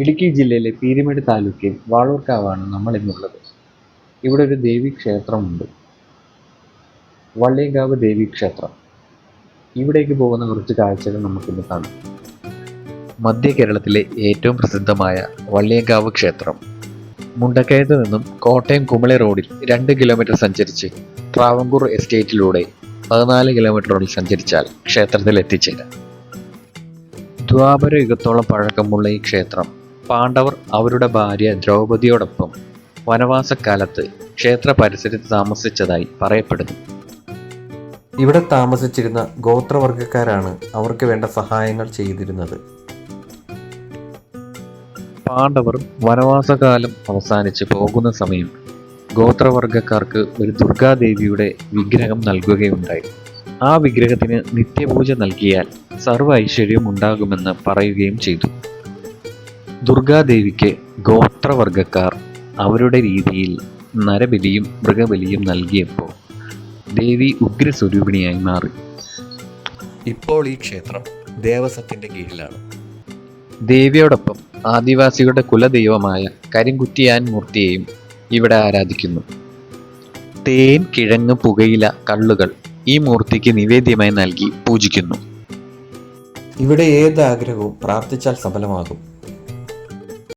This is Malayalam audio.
ഇടുക്കി ജില്ലയിലെ പീരിമേട് താലൂക്കിൽ വാളൂർക്കാവാണ് നമ്മൾ ഇന്നുള്ളത് ഇവിടെ ഒരു ദേവി ക്ഷേത്രമുണ്ട്. വള്ളിയങ്കാവ് ദേവി ക്ഷേത്രം. ഇവിടേക്ക് പോകുന്ന കുറച്ച് കാഴ്ചകൾ നമുക്കിന്ന് കാണാം. മധ്യ കേരളത്തിലെ ഏറ്റവും പ്രസിദ്ധമായ വള്ളിയങ്കാവ് ക്ഷേത്രം. മുണ്ടക്കയത്ത് നിന്നും കോട്ടയം കുമളി റോഡിൽ രണ്ട് കിലോമീറ്റർ സഞ്ചരിച്ച് ട്രാവങ്കൂർ എസ്റ്റേറ്റിലൂടെ പതിനാല് കിലോമീറ്ററോളം സഞ്ചരിച്ചാൽ ക്ഷേത്രത്തിൽ എത്തിച്ചേരാം ദ്വാപര യുഗത്തോളം പഴക്കമുള്ള ഈ ക്ഷേത്രം പാണ്ഡവർ അവരുടെ ഭാര്യ ദ്രൗപതിയോടൊപ്പം വനവാസക്കാലത്ത് ക്ഷേത്ര പരിസരത്ത് താമസിച്ചതായി പറയപ്പെടുന്നു. ഇവിടെ താമസിച്ചിരുന്ന ഗോത്രവർഗക്കാരാണ് അവർക്ക് വേണ്ട സഹായങ്ങൾ ചെയ്തിരുന്നത്. പാണ്ഡവർ വനവാസകാലം അവസാനിച്ച് പോകുന്ന സമയം ഗോത്രവർഗക്കാർക്ക് ഒരു ദുർഗാദേവിയുടെ വിഗ്രഹം നൽകുകയുണ്ടായി. ആ വിഗ്രഹത്തിന് നിത്യപൂജ നൽകിയാൽ സർവ ഐശ്വര്യം ഉണ്ടാകുമെന്ന് പറയുകയും ചെയ്തു. ദുർഗാദേവിക്ക് ഗോത്രവർഗക്കാർ അവരുടെ രീതിയിൽ നരബലിയും മൃഗബലിയും നൽകിയപ്പോൾ ദേവി ഉഗ്രസ്വരൂപിണിയായി മാറി. ഇപ്പോൾ ഈ ക്ഷേത്രം ദേവസ്വത്തിന്റെ കീഴിലാണ്. ദേവിയോടൊപ്പം ആദിവാസികളുടെ കുലദൈവമായ കരിങ്കുറ്റിയാൻ മൂർത്തിയെയും ഇവിടെ ആരാധിക്കുന്നു. തേൻ കിഴങ്ങ് പുകയില കള്ളുകൾ ഈ മൂർത്തിക്ക് നിവേദ്യമായി നൽകി പൂജിക്കുന്നു. ഇവിടെ ഏത് ആഗ്രഹവും പ്രാർത്ഥിച്ചാൽ സഫലമാകും.